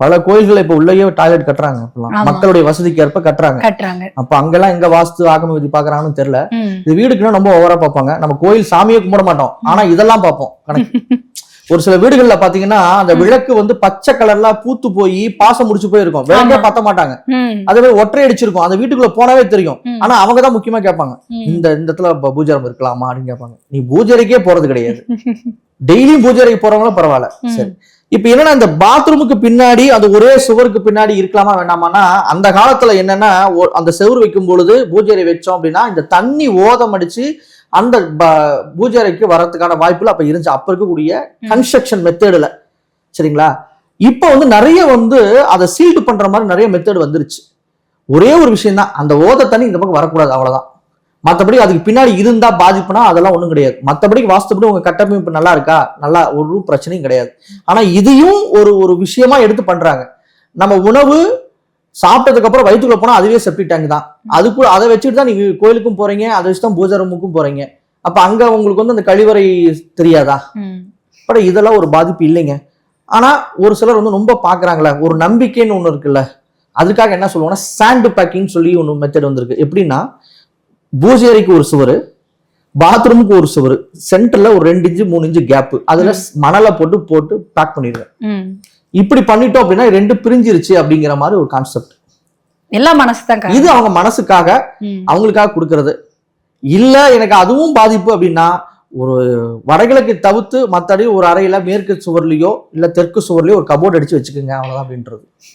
பல கோயில்கள் இப்ப உள்ளேயே டாய்லெட் கட்டுறாங்க. மக்களுடைய வசதிக்கு ஏற்ப கட்டுறாங்க. அப்ப அங்கெல்லாம் எங்க வாஸ்து ஆகம விதி பாக்குறாங்கன்னு தெரியல. இது வீடுக்குன்னா ரொம்ப ஓவரா பார்ப்பாங்க. நம்ம கோயில் சாமியை கும்பிட மாட்டோம். ஆனா இதெல்லாம் பார்ப்போம். கணக்கு. ஒரு சில வீடுகள்ல பாத்தீங்கன்னா அந்த விளக்கு வந்து பச்சை கலர்ல பூத்து போய் பாசம் முடிச்சு போயிருக்கும். விளக்கே. பத்த மாட்டாங்க. அதே மாதிரி ஒற்றை அடிச்சிருக்கும். அந்த வீட்டுக்குள்ள போனாவே தெரியும். ஆனா அவங்க தான் முக்கியமா கேட்பாங்க. இந்த இந்த இடத்துல பூஜாரம் இருக்கலாமா அப்படின்னு கேட்பாங்க. நீ பூஜரைக்கே போறது கிடையாது. டெய்லியும் பூஜரைக்கு போறவங்களும் பரவாயில்ல. சரி. இப்ப என்னன்னா இந்த பாத்ரூமுக்கு பின்னாடி அந்த ஒரே சுவருக்கு பின்னாடி இருக்கலாமா வேண்டாமான்னா அந்த காலத்துல என்னன்னா அந்த செவுரு வைக்கும் பொழுது பூஜை வச்சோம் அப்படின்னா இந்த தண்ணி ஓதம் அடிச்சு அந்த பூஜை அறைக்கு வரதுக்கான வாய்ப்புல அப்ப இருந்துச்சு. அப்ப இருக்கக்கூடிய. கன்ஸ்ட்ரக்ஷன் மெத்தேடுல சரிங்களா? இப்ப வந்து நிறைய வந்து அதை சீல்டு பண்ற மாதிரி நிறைய மெத்தட் வந்துருச்சு. ஒரே ஒரு விஷயம் தான் அந்த ஓத தண்ணி இந்த பக்கம் வரக்கூடாது அவ்வளவுதான். மத்தபடி அதுக்கு பின்னாடி இருந்தா பாதிப்புனா அதெல்லாம் ஒண்ணும் கிடையாது. மத்தபடி வாஸ்துபடி உங்க கட்டமைப்பு நல்லா இருக்கா? நல்லா ஒரு பிரச்சனையும் கிடையாது. ஆனா இதையும் ஒரு ஒரு விஷயமா எடுத்து பண்றாங்க. நம்ம உணவு சாப்பிட்டதுக்கு அப்புறம் வயிற்றுக்குள்ள போனா அதுவே செப்டி டேங்க் தான். அதுக்குள்ள அதை வச்சுட்டு தான் நீங்க கோயிலுக்கும் போறீங்க அதை வச்சு தான் பூஜை ரூமுக்கும் போறீங்க. அப்ப அங்க உங்களுக்கு வந்து அந்த கழிவறை தெரியாதா. பட் இதெல்லாம் ஒரு பாதிப்பு இல்லைங்க. ஆனா ஒரு சிலர் வந்து ரொம்ப பாக்குறாங்களே ஒரு நம்பிக்கைன்னு ஒண்ணு இருக்குல்ல அதுக்காக என்ன சொல்லுவாங்கன்னா சாண்ட் பேக்கிங் சொல்லி ஒன்று மெத்தட் வந்திருக்கு. எப்படின்னா பூஜை அறைக்கு ஒரு சுவர் பாத்ரூமுக்கு ஒரு சுவர் சென்டர்ல ஒரு ரெண்டு இன்ச்சு மூணு இன்ச்சு கேப் அதுல மணலை போட்டு போட்டு பேக் பண்ணிடுவேன். இப்படி பண்ணிட்டோம் அப்படின்னா ரெண்டு பிரிஞ்சிருச்சு அப்படிங்கிற மாதிரி ஒரு கான்செப்ட் எல்லாம் மனசுதான் இது அவங்க மனசுக்காக அவங்களுக்காக கொடுக்கறது. இல்ல எனக்கு அதுவும் பாதிப்பு அப்படின்னா ஒரு வடகிழக்கு தவிர்த்து மத்தபடி ஒரு அறையில மேற்கு சுவர்லயோ இல்ல தெற்கு சுவர்லயோ ஒரு கபோர்ட் அடிச்சு வச்சுக்கோங்க அவ்வளவுதான் அப்படின்றது.